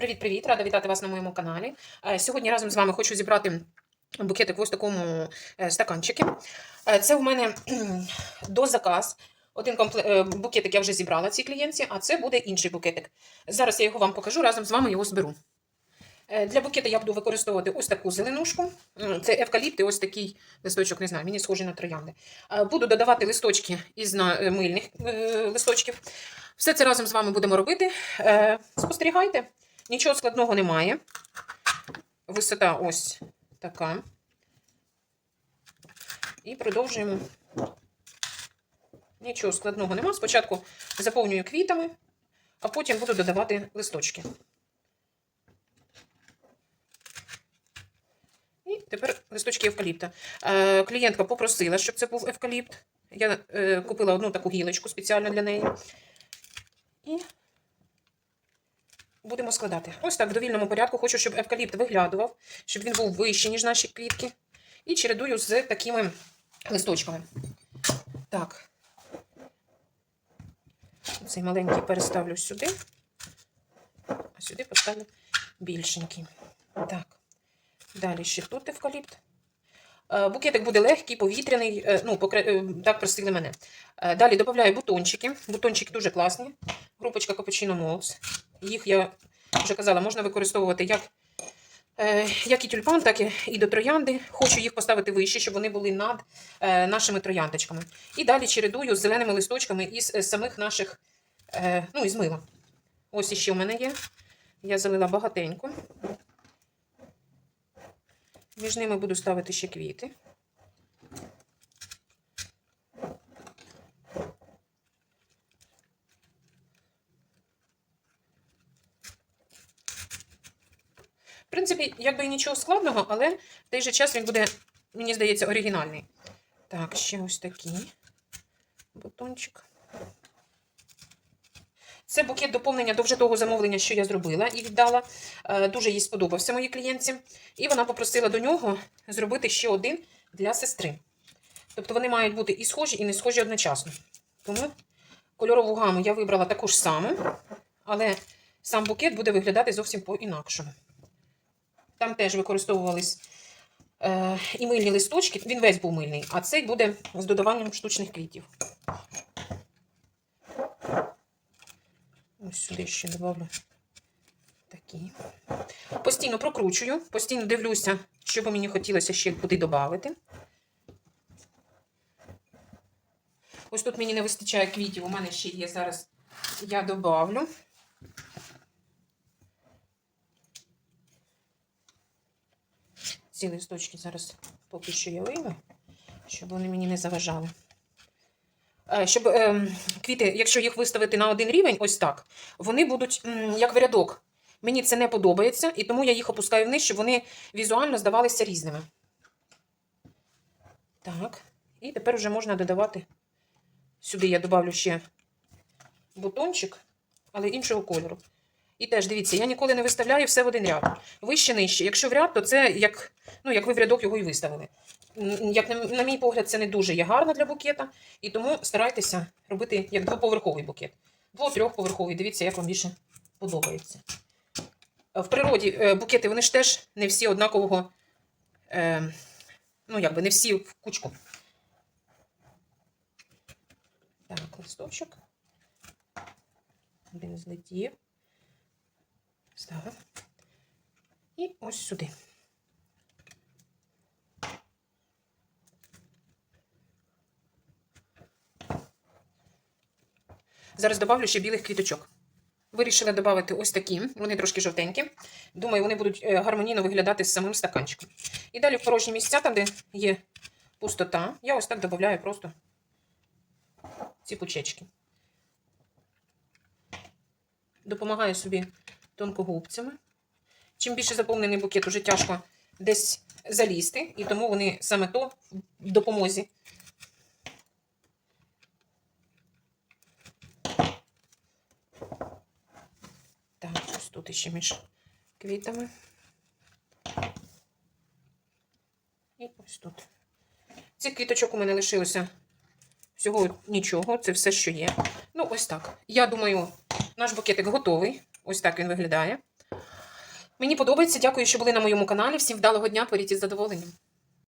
Привіт-привіт! Рада вітати вас на моєму каналі. Е, Сьогодні разом з вами хочу зібрати букетик в ось такому е, стаканчикі. Е, Це у мене до заказ. Один букетик я вже зібрала цій клієнтці, а це буде інший букетик. Зараз я його вам покажу, разом з вами його зберу. Для букета я буду використовувати ось таку зеленушку. Це евкаліпти, ось такий листочок, не знаю, мені схожий на троянди. Буду додавати листочки із мильних листочків. Все це разом з вами будемо робити. Спостерігайте. Нічого складного немає. Висота ось така. І продовжуємо. Нічого складного немає. Спочатку заповнюю квітами, а потім буду додавати листочки. І тепер листочки евкаліпта. Е, клієнтка попросила, щоб це був евкаліпт. Я е, купила одну таку гілочку спеціально для неї. І будемо складати. Ось так в довільному порядку. Хочу, щоб евкаліпт виглядував, щоб він був вищий, ніж наші квітки. І чередую з такими листочками. Так. Цей маленький переставлю сюди, а сюди поставлю більшенький. Так. Далі ще тут евкаліпт. Е, Букетик буде легкий, повітряний, е, ну, е, так просили мене. Далі додаю бутончики. Бутончики дуже класні. Групочка Cappuccino Molds. Їх я вже казала, можна використовувати як, е, як і тюльпан, так і, до троянди. Хочу їх поставити вище, щоб вони були над е, нашими трояндочками. І далі чередую з зеленими листочками із е, самих наших, ну, із мила. Ось іще у мене є. Я залила багатенько. Між ними буду ставити ще квіти. В принципі, якби і нічого складного, але в той же час він буде, мені здається, оригінальний. Так, ще ось такий бутончик. Це букет доповнення до вже того замовлення, що я зробила і віддала. Е, Дуже їй сподобався моїй клієнтці. І вона попросила до нього зробити ще один для сестри. Тобто вони мають бути і схожі, і не схожі одночасно. Тому кольорову гаму я вибрала таку ж саму, але сам букет буде виглядати зовсім по-інакшому. Там теж використовувались е, і мильні листочки. Він весь був мильний, а цей буде з додаванням штучних квітів. Ось сюди ще додавлю такі. Постійно прокручую, постійно дивлюся, що би мені хотілося ще куди додати. Ось тут мені не вистачає квітів, у мене ще є зараз. Я добавлю. Ці листочки зараз поки що я вийму, щоб вони мені не заважали. Е, Щоб е, квіти, якщо їх виставити на один рівень, ось так, вони будуть як в рядок. Мені це не подобається, і тому я їх опускаю вниз, щоб вони візуально здавалися різними. Так, і тепер вже можна додавати. Сюди я додавлю ще бутончик, але іншого кольору. І теж дивіться, я ніколи не виставляю все в один ряд. Вище нижче. Якщо в ряд, то це як, ну, як ви в рядок його і виставили. Як на, на мій погляд, це не дуже є гарно для букета, і тому старайтеся робити як двоповерховий букет. Дво-трьохповерховий. Дивіться, як вам більше подобається. В природі е, букети вони ж теж не всі однакового, е, ну, якби не всі в кучку. Так, листочок. Один злетів. Ставимо. І ось сюди. Зараз добавлю ще білих квіточок. Вирішила додати ось такі, вони трошки жовтенькі. Думаю, вони будуть е, гармонійно виглядати з самим стаканчиком. І далі в порожні місця, там, де є пустота, я ось так додаю просто ці пучечки. Допомагаю собі тонкогубцями. Чим більше заповнений букет, уже тяжко десь залізти, і тому вони саме то в допомозі. Так, ось тут ще між квітами. І ось тут. Цих квіточок у мене лишилося всього нічого, це все, що є. Ну, ось так. Я думаю, наш букетик готовий. Ось так він виглядає. Мені подобається. Дякую, що були на моєму каналі. Всім вдалого дня, творіть із задоволенням.